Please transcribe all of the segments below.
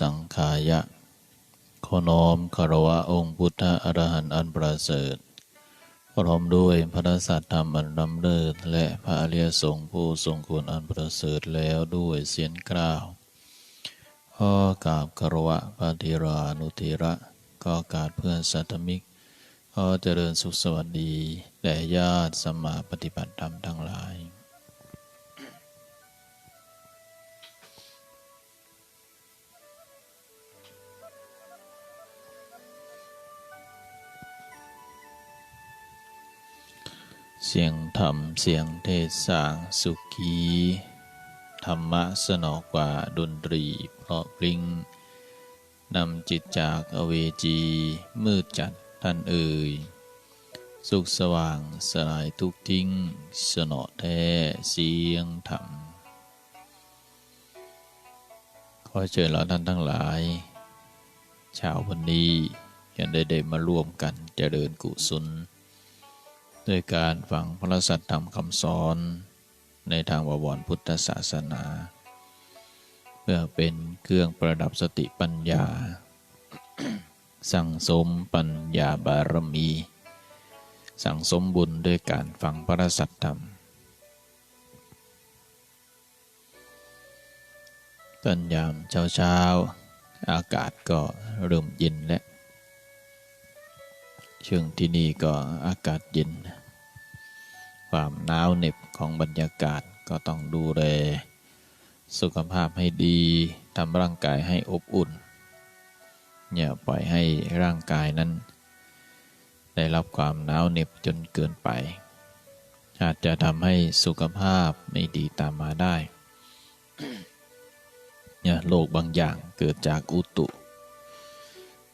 สังขายะ ขอน้อมคารวะองค์พุทธอรหันต์อันประเสริฐพร้อมด้วยพระสัตธรรมอันดำเนินและพระอริยสงฆ์ผู้ทรงคุณอันประเสริฐแล้วด้วยเสียงกล่าวข้อกราบคารวะพระธิรานุธิระก็กาบเพื่อนสัตมิกขอเจริญสุขสวัสดีแด่ญาติสมมาปฏิบัติธรรมทั้งหลาย เสียงธรรมเสียงเทศสางสุขีธรรมะสนอกกว่าดนตรีเพราะพริ้งนำจิตจากอเวจี มืดจัดท่านเอ่ย สุขสว่างสลายทุกทิ้ง สนอแท้เสียงธรรม ขอเชิญเราท่านทั้งหลายเช้าวันนี้ยังได้ได้มาร่วมกันเจริญกุศล ด้วยการฟังพระสัทธรรมคำสอนในทางบวรพุทธศาสนา เพื่อเป็นเครื่องประดับสติปัญญา สั่งสมปัญญาบารมี สั่งสมบุญด้วยการฟังพระสัทธรรมตอนยามเช้าเช้าๆอากาศก็เริ่มเย็นแล้วช่วงที่นี่ก็อากาศเย็น ความหนาวเหน็บของบรรยากาศก็ต้องดูแลสุขภาพให้ดีทำร่างกายให้อบอุ่น อย่าปล่อยให้ร่างกายนั้น ได้รับความหนาวเหน็บจนเกินไป อาจจะทำให้สุขภาพไม่ดีตามมาได้เนี่ยโรคบางอย่างเกิดจากอุตุ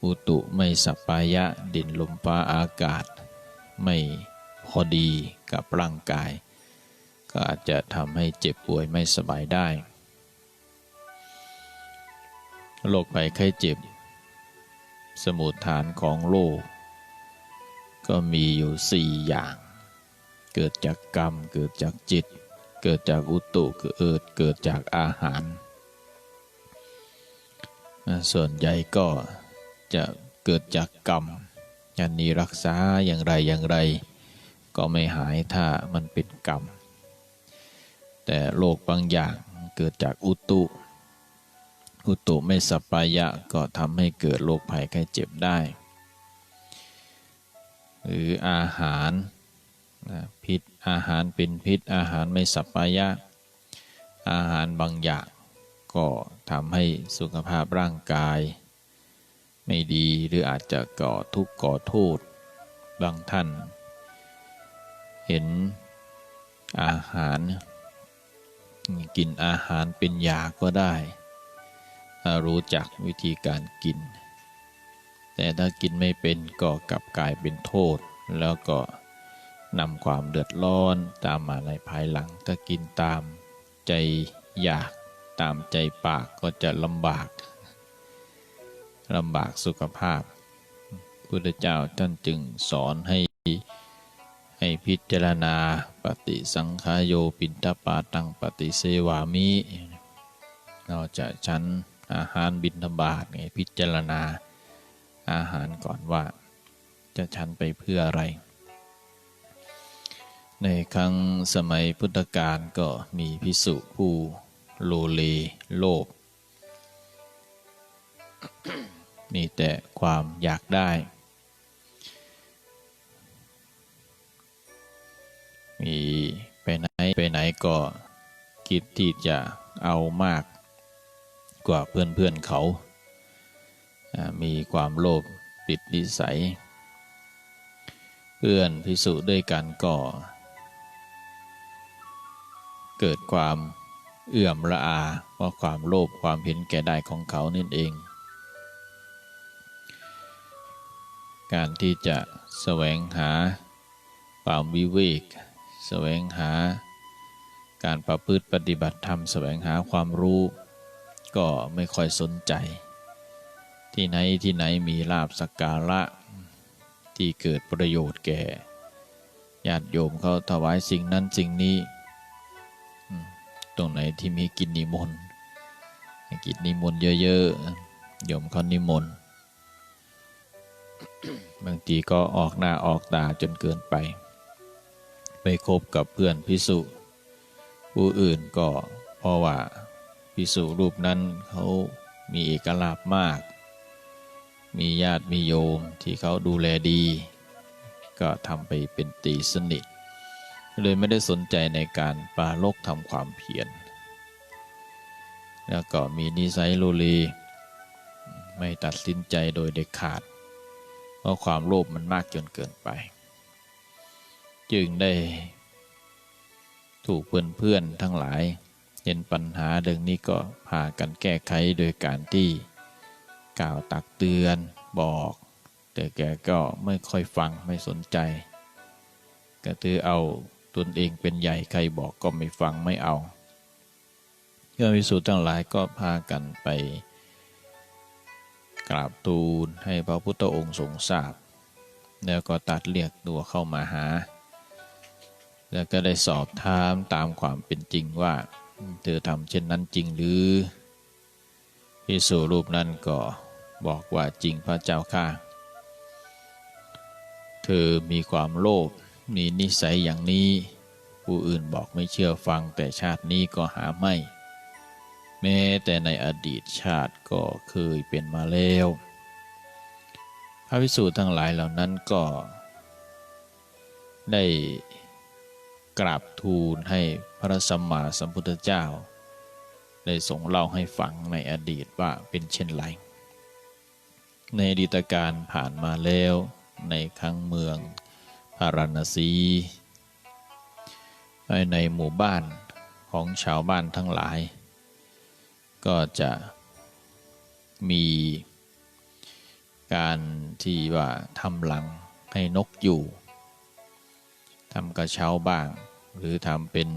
อุตุไม่สัปปายะดินลมฟ้าอากาศ ไม่ พอดีกับร่างกาย ก็อาจจะทำให้เจ็บป่วยไม่สบายได้โรคภัยไข้เจ็บ สมุดฐานของโลกก็มีอยู่สี่อย่าง เกิดจากกรรม เกิดจากจิต เกิดจากอุตุเกิดเกิดจากอาหาร ส่วนใหญ่ก็จะเกิดจากกรรมยันนี้รักษาอย่างไรอย่างไร ก็ไม่หายถ้ามันเป็นกรรม แต่โรคบางอย่างเกิดจากอุตุ อุตุไม่สัปายะก็ทำให้เกิดโรคภัยไข้เจ็บได้ หรืออาหารพิษอาหารเป็นพิษอาหารไม่สัปายะ อาหารบางอย่างก็ทำให้สุขภาพร่างกาย ไม่ดีหรืออาจจะก่อทุกข์ก่อโทษ บางท่าน เห็นอาหาร กินอาหารเป็นยาก็ได้ ถ้ารู้จักวิธีการกิน แต่ถ้ากินไม่เป็นก็กลับกลายเป็นโทษ แล้วก็นำความเดือดร้อนตามมาในภายหลัง ถ้ากินตามใจอยากตามใจปากก็จะลำบากลำบากสุขภาพพุทธเจ้าท่านจึงสอนให้ ให้พิจารณาปฏิสังขายโยปินทปาตังปฏิเสวามิเราจะชั้นอาหารบิณฑบาตไงพิจารณาอาหารก่อนว่าจะชั้นไปเพื่ออะไร ในครั้งสมัยพุทธกาลก็มีพิสุผู้โลเลโลภมีแต่ความอยากได้ มีไปไหนไปไหนก็คิดที่จะเอามากกว่าเพื่อนเพื่อนๆเขา มีความโลภปิดนิสัย เพื่อนพิสุด้วยกันก็ เกิดความเอื่อมละอาเพราความโลภความเห็นแก่ได้ของเขานั่นเอง การที่จะแสวงหาความวิเวก แสวงหา การประพฤติปฏิบัติธรรม แสวงหาความรู้ ก็ไม่ค่อยสนใจ ที่ไหนที่ไหนมีลาบสักการะ ที่เกิดประโยชน์แก่ญาติโยมเขาถวายสิ่งนั้นสิ่งนี้ตรงไหนที่มีกินนิมนต์กินนิมนต์เยอะๆโยมเขานิมนต์บางทีก็ออกหน้าออกตาจนเกินไป ไปคบกับเพื่อนพิสุผู้อื่นก็เพราะว่าพิสุรูปนั้นเขามีเอกลาภมาก มีญาติมีโยมที่เขาดูแลดี ก็ทำไปเป็นตีสนิท เลยไม่ได้สนใจในการปราลกทำความเพียร แล้วก็มีนิสัยโลเลไม่ตัดสินใจโดยเด็ดขาด เพราะความโลภมันมากจนเกินไป จึงได้ ถูกเพื่อนๆทั้งหลายเห็นปัญหาเรื่องนี้ก็พากันแก้ไขโดยการที่กล่าวตักเตือนบอก แต่แกก็ไม่ค่อยฟังไม่สนใจ ก็ถือเอาตนเองเป็นใหญ่ใครบอกก็ไม่ฟังไม่เอาเพื่อวิสุทธ์ทั้งหลายก็พากันไป กราบทูลให้พระพุทธองค์ทรงทราบ แล้วก็ตัดเรียกตัวเข้ามาหา แล้วก็ได้สอบถามตามความเป็นจริงว่า เธอทำเช่นนั้นจริงหรือพิสูรูปนั้นก็บอกว่าจริงพระเจ้าข้าเธอมีความโลภมีนิสัยอย่างนี้ ผู้อื่นบอกไม่เชื่อฟังแต่ชาตินี้ก็หาไม่ แม้แต่ในอดีตชาติก็เคยเป็นมาแล้ว พระวิสูจน์ทั้งหลายเหล่านั้นก็ได้ กราบทูลให้พระสัมมาสัมพุทธเจ้า ได้ส่งเล่าให้ฟังในอดีตว่าเป็นเช่นไร ในอดีตการผ่านมาแล้วในครั้งเมืองพาราณสีในหมู่บ้านของชาวบ้านทั้งหลาย ก็จะมีการที่ว่าทำหลังให้นกอยู่ ทำกระเช้าบ้าง หรือทำเป็น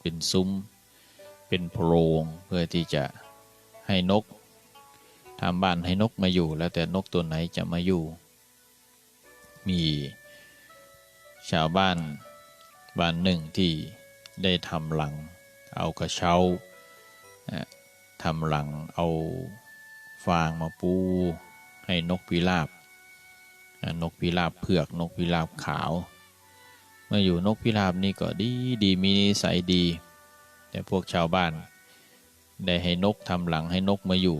เป็นซุ้ม เป็นโพรงเพื่อที่จะให้นกทำบ้านให้นกมาอยู่ แล้วแต่นกตัวไหนจะมาอยู่ มีชาวบ้านบ้านหนึ่งที่ได้ทำหลัง เอากระเช้าทำหลังเอาฟางมาปู ให้นกพิราบนกพิราบเผือกนกพิราบขาว มื่ออยู่นกพิราบนี่ก็ดีดีมีนิสัยดี แต่พวกชาวบ้าน ได้ให้นกทำหลังให้นกมาอยู่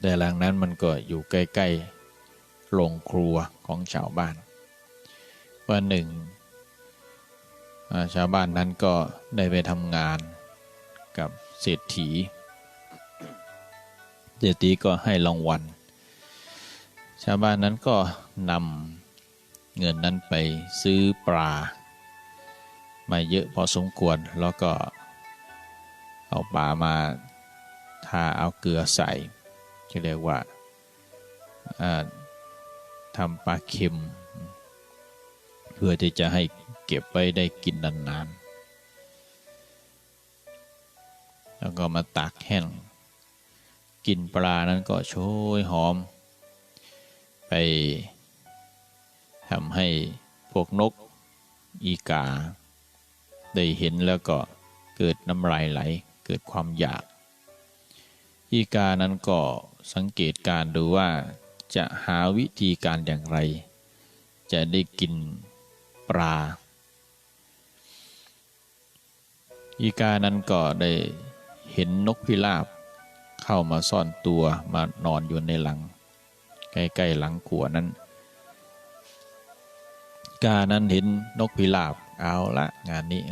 แต่หลังนั้นมันก็อยู่ใกล้ๆโรงครัวของชาวบ้านวันหนึ่งชาวบ้านนั้นก็ได้ไปทำงานกับเศรษฐี เศรษฐีก็ให้รางวัล ชาวบ้านนั้นก็นำ เงินนั้นไปซื้อปลา มาเยอะพอสมควรแล้วก็เอาปลามาทาเอาเกลือใส่ที่เรียกว่าอ่าทำปลาเค็ม เพื่อที่จะให้เก็บไว้ได้กินนานๆ แล้วก็มาตากแห้งกินปลานั้นก็โชยหอม ไป ทำให้พวกนกอีกา ได้เห็นแล้วก็เกิดน้ำลายไหลเกิดความอยาก อีกานั้นก็สังเกตการดูว่าจะหาวิธีการอย่างไร จะได้กินปลา อีกานั้นก็ได้เห็นนกพิราบ เข้ามาซ่อนตัวมานอนอยู่ในหลัง ใกล้ๆหลังขัวนั้น กานั้นเห็นนกพิราบเอาละงานนี้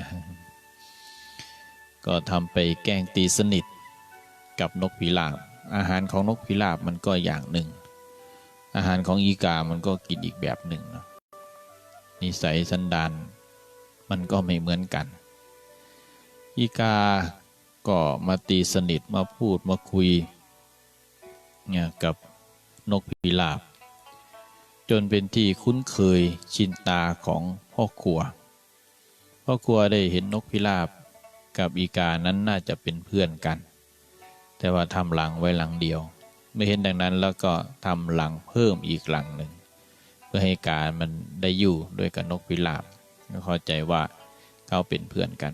ก็ทำไปแกล้งตีสนิทกับนกพิราบ อาหารของนกพิราบมันก็อย่างหนึ่ง อาหารของอีกามันก็กินอีกแบบหนึ่งเนาะนิสัยสันดานมันก็ไม่เหมือนกัน อีกาก็มาตีสนิทมาพูดมาคุยเนี่ยกับนกพิราบ จนเป็นที่คุ้นเคยชินตาของพ่อครัว พ่อครัวได้เห็นนกพิราบกับอีกานั้นน่าจะเป็นเพื่อนกัน แต่ว่าทำหลังไว้หลังเดียว ไม่เห็นดังนั้นแล้วก็ทำหลังเพิ่มอีกหลังหนึ่ง เพื่อให้การมันได้อยู่ด้วยกับนกพิราบก็เข้าใจว่าเขาเป็นเพื่อนกัน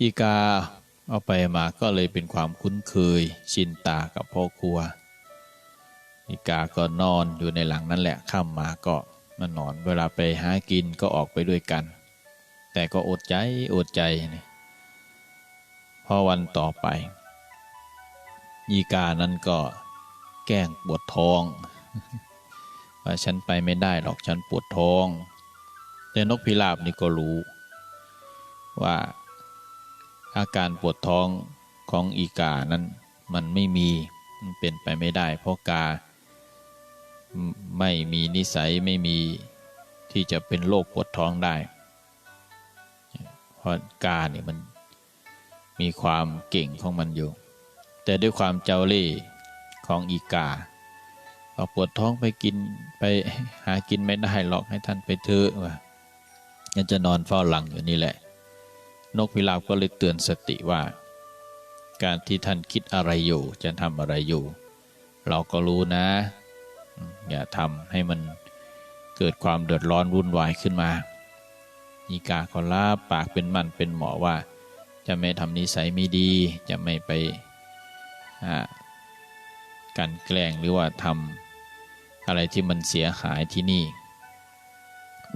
อีกาเอาไปมาก็เลยเป็นความคุ้นเคยชินตากับพ่อครัว อีกาก็นอนอยู่ในหลังนั่นแหละข้ามมาก็มานอนเวลาไปหากินก็ออกไปด้วยกัน แต่ก็อดใจอดใจนี่พอวันต่อไป อีกานั้นก็แกล้งปวดท้อง ว่าฉันไปไม่ได้หรอกฉันปวดท้อง แต่นกพิราบนี่ก็รู้ ว่าอาการปวดท้องของอีกานั้นมันไม่มีมันเป็นไปไม่ได้ เพราะกา ไม่มีนิสัยไม่มีที่จะเป็นโรคปวดท้องได้ เพราะกาเนี่ยมันมีความเก่งของมันอยู่ แต่ด้วยความเจ้าเล่ห์ของอีกาพอปวดท้องไปกินไปหากินไม่ได้หรอกให้ท่านไปเถอะว่ายังจะนอนเฝ้าหลังอยู่นี่แหละ นกพิราบก็เลยเตือนสติว่า การที่ท่านคิดอะไรอยู่จะทำอะไรอยู่ เราก็รู้นะ อย่าทำให้มันเกิดความเดือดร้อนวุ่นวายขึ้นมาอีกาก็ลาปากเป็นมันเป็นหมอว่า จะไม่ทำนิสัยไม่ดี จะไม่ไปกันแกล้งหรือว่าทำอะไรที่มันเสียหายที่นี่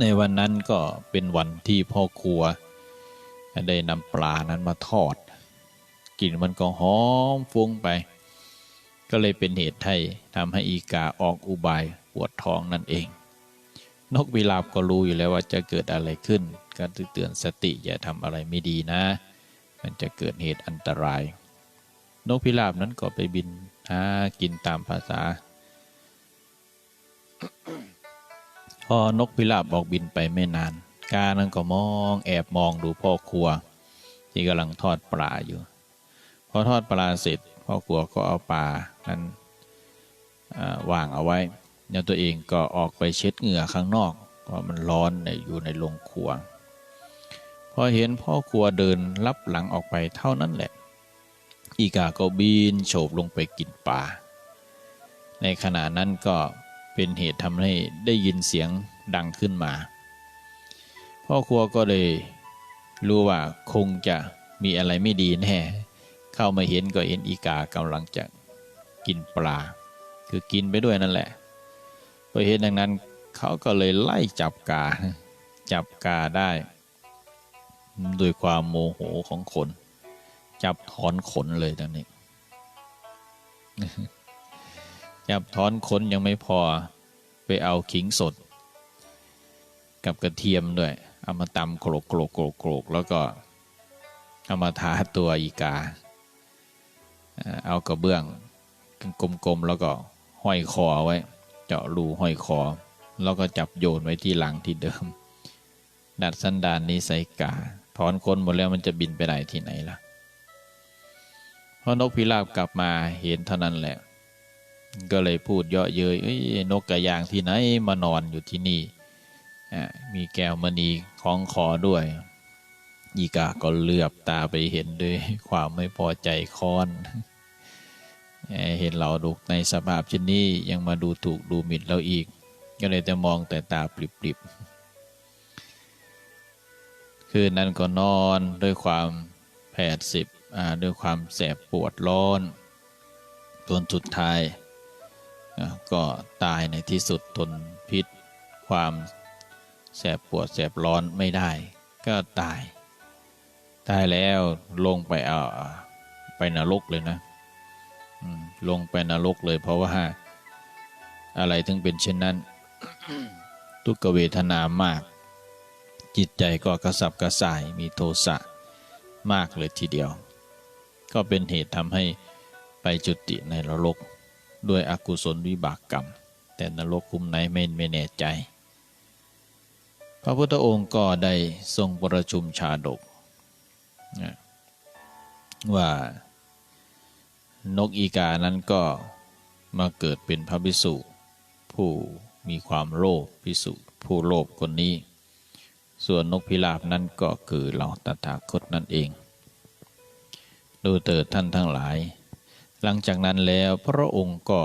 ในวันนั้นก็เป็นวันที่พ่อครัว ได้นำปลานั้นมาทอดกลิ่นมันก็หอมฟุ้งไป ก็เลยเป็นเหตุให้ทำให้อีกาออกอุบายปวดท้องนั่นเอง นกวิลาบก็รู้อยู่แล้วว่าจะเกิดอะไรขึ้น ก็เตือนสติอย่าทำอะไรไม่ดีนะ มันจะเกิดเหตุอันตราย นกพิราบนั้นก็ไปบินหากินตามภาษา พอนกพิราบออกบินไปไม่นาน กานั้นก็มองแอบมองดูพ่อครัว ที่กำลังทอดปลาอยู่ พอทอดปลาเสร็จ พ่อครัวก็เอาปลานั้นวางเอาไว้แล้วตัวเองก็ออกไปเช็ดเหงื่อข้างนอกเพราะมันร้อนอยู่ในโรงครัว พอเห็นพ่อครัวเดินลับหลังออกไปเท่านั้นแหละ อีกาก็บินโฉบลงไปกินปลา ในขณะนั้นก็เป็นเหตุทำให้ได้ยินเสียงดังขึ้นมา พ่อครัวก็เลยรู้ว่าคงจะมีอะไรไม่ดีแน่ เข้ามาเห็นก็เห็นอีกากำลังจะกินปลา คือกินไปด้วยนั่นแหละพอเห็นดังนั้นเขาก็เลยไล่จับกา จับกาได้ด้วยความโมโหของคน จับถอนขนเลยตอนนี้ จับถอนขนยังไม่พอไปเอาขิงสด กับกระเทียมด้วย เอามาตำโขลกโขลกโขลกโขลกแล้วก็เอามาทาตัวอีกา เอากระเบื้องกลมๆแล้วก็ห้อยคอไว้ เจาะรูห้อยคอ แล้วก็จับโยนไว้ที่หลังที่เดิม ดัดสันดานนี้ใส่กา ถอนคนหมดแล้วมันจะบินไปไหนที่ไหนล่ะพอนกพิราบกลับมาเห็นเท่านั้นแหละ ก็เลยพูดเยาะเย้ยเอ้ยนกกระยางที่ไหนมานอนอยู่ที่นี่มีแก้วมณีของคอด้วย อีกาก็เหลือบตาไปเห็นด้วยความไม่พอใจค้อน เอ่อเห็นเราดุกในสภาพเช่นนี้ยังมาดูถูกดูหมิ่นเราอีก ก็เลยจะมองแต่ตาปริบๆ คืนนั้นก็นอนด้วยความแผดสิบด้วยความแสบปวดร้อนจนสุดท้ายก็ตายในที่สุดทนพิษ ความแสบปวดแสบร้อนไม่ได้ ก็ตาย ตายแล้วลงไปเอาไปนรกเลยนะ ลงไปนรกเลยเพราะว่า อะไรถึงเป็นเช่นนั้น ทุกเวทนามาก จิตใจก็กระสับกระส่ายมีโทสะมากเลยทีเดียว ก็เป็นเหตุทำให้ไปจุติในนรก ด้วยอกุศลวิบากกรรม แต่นรกคุมไหนไม่ไม่แน่ใจ พระพุทธองค์ก็ได้ทรงประชุมชาดกว่า นกอีกานั้นก็มาเกิดเป็นพระภิกษุผู้มีความโลภภิกษุผู้โลภคนนี้ ส่วนนกพิราบนั้นก็คือเราตถาคตนั่นเอง ดูเถิดท่านทั้งหลาย หลังจากนั้นแล้วพระองค์ก็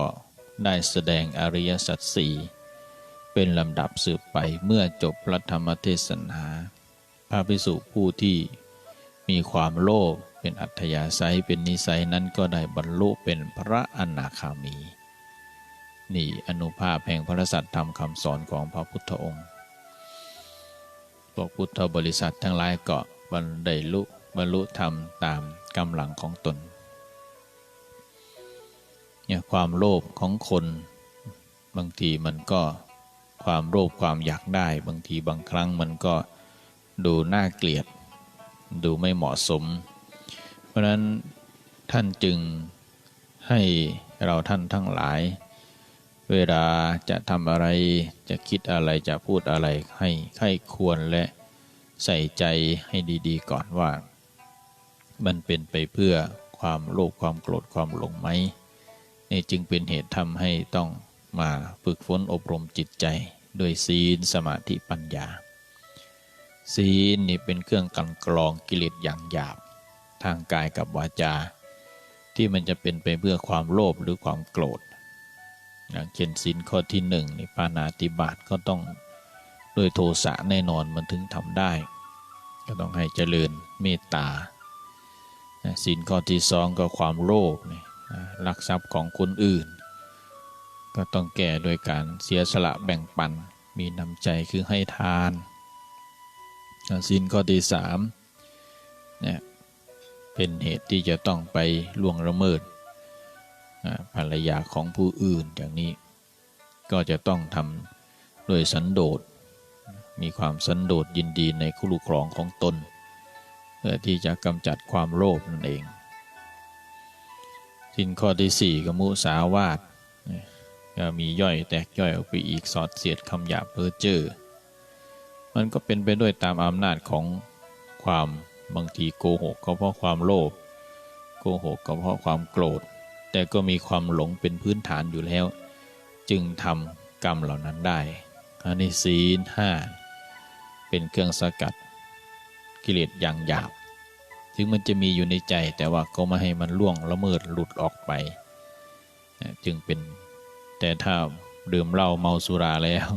ได้แสดงอริยสัจสี่เป็นลำดับสืบไปเมื่อจบพระธรรมเทศนา พระภิกษุผู้ที่มีความโลภ เป็นอัธยาศัยเป็นนิสัยนั้นก็ได้บรรลุเป็นพระอนาคามี นี่อนุภาพแห่งพระสัตธรรมคำสอนของพระพุทธองค์พวกพุทธบริษัททั้งหลายก็บรรไดลุบรรลุธรรมตามกำลังของตนเนี่ยความโลภของคนบางทีมันก็ความโลภความอยากได้ บางทีบางครั้งมันก็ดูน่าเกลียด ดูไม่เหมาะสม ราะนั้นท่านจึงให้เราท่านทั้งหลาย เวลาจะทำอะไรจะคิดอะไรจะพูดอะไรให้ใครควรและใส่ใจให้ดีๆ ก่อนว่า มันเป็นไปเพื่อความโลภความโกรธความหลงไหมนี่จึงเป็นเหตุทำให้ต้องมาฝึกฝนอบรมจิตใจด้วยศีลสมาธิปัญญา ศีลนี่เป็นเครื่องกันกรองกิเลสอย่างหยาบ ทางกายกับวาจา ที่มันจะเป็นไปเพื่อความโลภหรือความโกรธอย่างเช่นศีลข้อที่หนึ่งนี่ปานาติบาตก็ต้องด้วยโทสะแน่นอนมันถึงทำได้ ก็ต้องให้เจริญเมตตาศีลข้อที่สองก็ความโลภนี่ลักทรัพย์ของคนอื่น ก็ต้องแก้โดยการเสียสละแบ่งปันมีน้ำใจคือให้ทานศีลข้อที่สามเนี่ย เป็นเหตุที่จะต้องไปล่วงละเมิดภรรยาของผู้อื่นอย่างนี้ ก็จะต้องทำโดยสันโดษมีความสันโดษยินดีในคู่ครองของตน เพื่อที่จะกำจัดความโลภนั่นเองสินข้อที่สี่กมุสาวาทก็มีย่อยแตกย่อยออกไปอีกสอดเสียดคำหยาบเพ้อเจ้อมันก็เป็นไปด้วยตามอำนาจของความ บางทีโกหกก็เพราะความโลภโกหกก็เพราะความโกรธ แต่ก็มีความหลงเป็นพื้นฐานอยู่แล้ว จึงทำกรรมเหล่านั้นได้อันนี้ศีลห้าเป็นเครื่องสกัดกิเลสอย่างหยาบถึงมันจะมีอยู่ในใจแต่ว่าก็ไม่ให้มันล่วงละเมิดหลุดออกไป จึงเป็นแต่ถ้าดื่มเหล้าเมาสุราแล้ว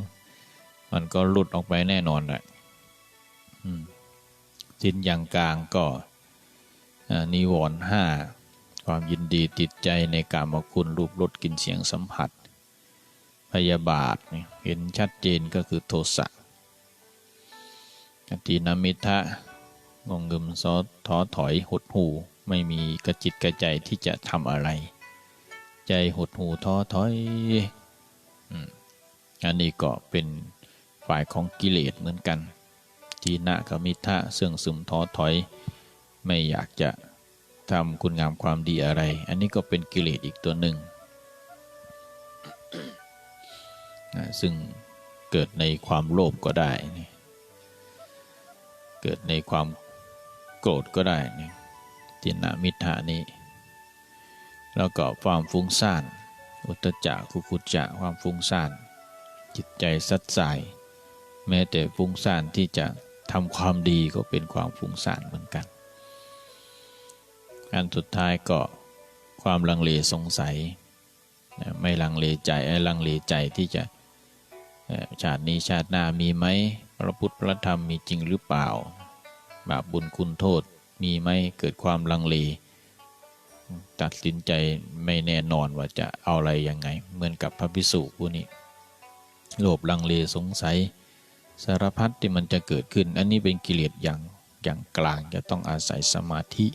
มันก็หลุดออกไปแน่นอนแหละ สินอย่างกลางก็นิวรณ์ห้าความยินดีติดใจในการมคุณรูปรสกินเสียงสัมผัส พยาบาทเห็นชัดเจนก็คือโทสะอตีนามิทะงงงิมซอท้อถอยหดหูไม่มีกระจิตกระใจที่จะทำอะไร ใจหดหูท้อถอยอันนี้ก็เป็นฝ่ายของกิเลสเหมือนกัน ทีนะกมิทะเสื่องซึมท้อถอย ไม่อยากจะทำคุณงามความดีอะไร อันนี้ก็เป็นกิเลสอีกตัวหนึ่ง ซึ่งเกิดในความโลภก็ได้ เกิดในความโกรธก็ได้ทินามิทานี้ แล้วก็ความฟุ้งซ่าน อุตจักกุกุจจะความฟุ้งซ่าน จิตใจสัดสาย แม้แต่ฟุ้งซ่านที่จะ ทำความดีก็เป็นความฟุ้งซ่านเหมือนกัน อันสุดท้ายก็ความลังเลสงสัย ไม่ลังเลใจไอ้ลังเลใจที่จะชาตินี้ชาติหน้ามีไหมพระพุทธพระธรรมมีจริงหรือเปล่าบาปบุญคุณโทษมีไหมเกิดความลังเล ตัดสินใจไม่แน่นอนว่าจะเอาอะไรยังไง เหมือนกับพระพิสุผู้นี้โลภลังเลสงสัย สารพัดที่มันจะเกิดขึ้น อันนี้เป็นกิเลสอย่างอย่างกลางจะต้องอาศัยสมาธิ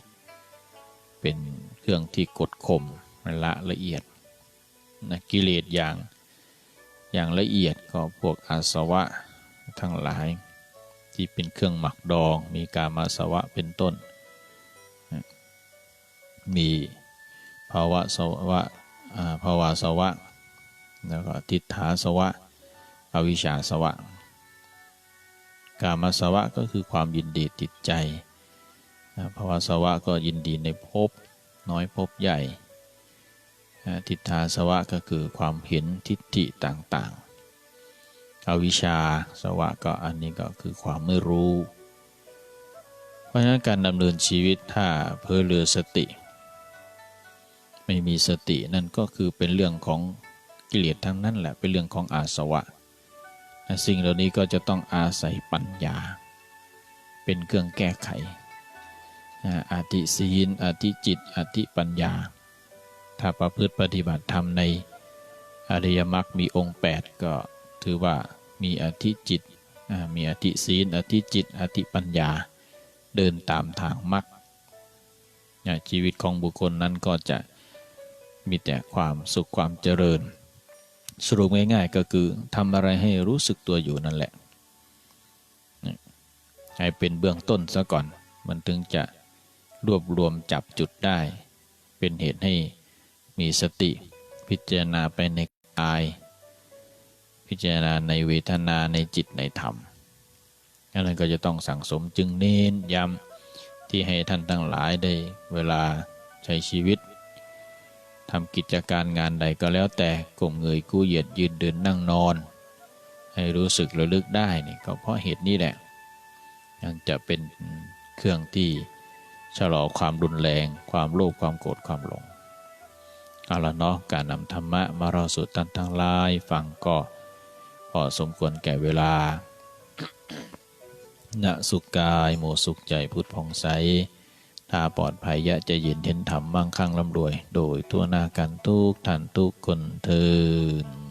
เป็นเครื่องที่กดข่มละละเอียดนะกิเลสอย่างอย่างละเอียดก็พวกอาสวะทั้งหลาย ที่เป็นเครื่องหมักดองมีกามาสวะเป็นต้น มีภาวะสวะภาวะสวะแล้วก็ทิฏฐาสวะ อวิชชาสวะ กามาสวะก็คือความยินดีติดใจภาวะสวะก็ยินดีในภพน้อยภพใหญ่ ทิฏฐาสวะก็คือความเห็นทิฏฐิต่างๆ อวิชชาสวะก็อันนี้ก็คือความไม่รู้ เพราะฉะนั้นการดำเนินชีวิตถ้าเพื่อเลือสติ ไม่มีสตินั่นก็คือเป็นเรื่องของกิเลสทั้งนั้นแหละ เป็นเรื่องของอาสวะ สิ่งเหล่านี้ก็จะต้องอาศัยปัญญา เป็นเครื่องแก้ไข อาติศีลอาติจิตอาติปัญญา ถ้าประพฤติปฏิบัติธรรมในอริยมรรคมีองค์ 8 ก็ถือว่ามีอธิจิต มีอธิศีลอธิจิตอธิปัญญา เดินตามทางมรรคชีวิตของบุคคลนั้นก็จะมีแต่ความสุขความเจริญ สรุปง่ายๆก็คือทำอะไรให้รู้สึกตัวอยู่นั่นแหละ ให้เป็นเบื้องต้นซะก่อน มันถึงจะรวบรวมจับจุดได้ เป็นเหตุให้มีสติ พิจารณาไปในกาย พิจารณาในเวทนาในจิตในธรรมนั้นก็จะต้องสั่งสมจึงเน้นย้ำที่ให้ท่านทั้งหลายได้เวลาใช้ชีวิตำกิจการงานใดก็แล้วแต่กลมเงยกู้เหยียดยืนเดินนั่งนอน ให้รู้สึกระลึกได้นี่ก็เพราะเหตุนี้แหละยังจะเป็นเครื่องที่ชะลอความรุนแรง ความโลภความโกรธความหลงเอาละเนาะการนำธรรมะมาเราสู่ท่านทั้งลายฟังก็พอสมควรแก่เวลาณสุกายโมสุขใจพุทธพองใส ตาปลอดภัยยะจะยินเห็นธรรมมั่งคั่งร่ำรวย โดยทั่วหน้ากันทุกท่านทุกคนเทิน